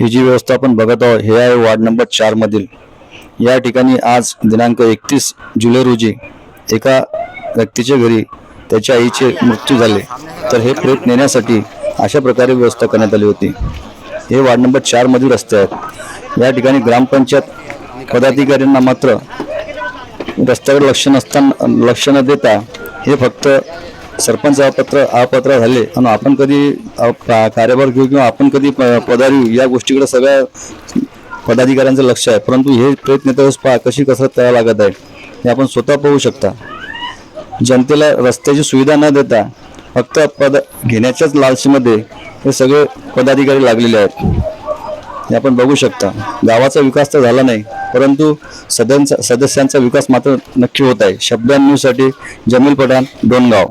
ही जी व्यवस्था आपण बघत आहोत हे आहे वार्ड नंबर चार मधील. या ठिकाणी आज दिनांक एकतीस जुलै रोजी एका व्यक्तीच्या घरी त्याच्या आईचे मृत्यू झाले. तर हे प्रेत नेण्यासाठी अशा प्रकारे व्यवस्था करण्यात आली होती. हे वार्ड नंबर चार मधील रस्ते आहेत. या ठिकाणी ग्रामपंचायत पदाधिकाऱ्यांना मात्र रस्त्याकडे लक्ष नसताना लक्ष न देता हे फक्त सरपंच अपत्र अपात्र झाले. आणि आपण कधी कार्यभार घेऊ किंवा आपण कधी प- पदारी या गोष्टीकडे सगळ्या पदाधिकाऱ्यांचं लक्ष आहे. परंतु हे प्रयत्न तर पा कशी कसरत करावं लागत आहे हे आपण स्वतः पाहू शकता. जनतेला रस्त्याची सुविधा न देता फक्त पद घेण्याच्याच लालशीमध्ये हे सगळे पदाधिकारी लागलेले आहेत. हे आपण बघू शकता. गावाचा विकास तर झाला नाही परंतु सदनचा सदस्यांचा विकास मात्र नक्की होत आहे. शब्दांसाठी जमील पठाण डोनगाव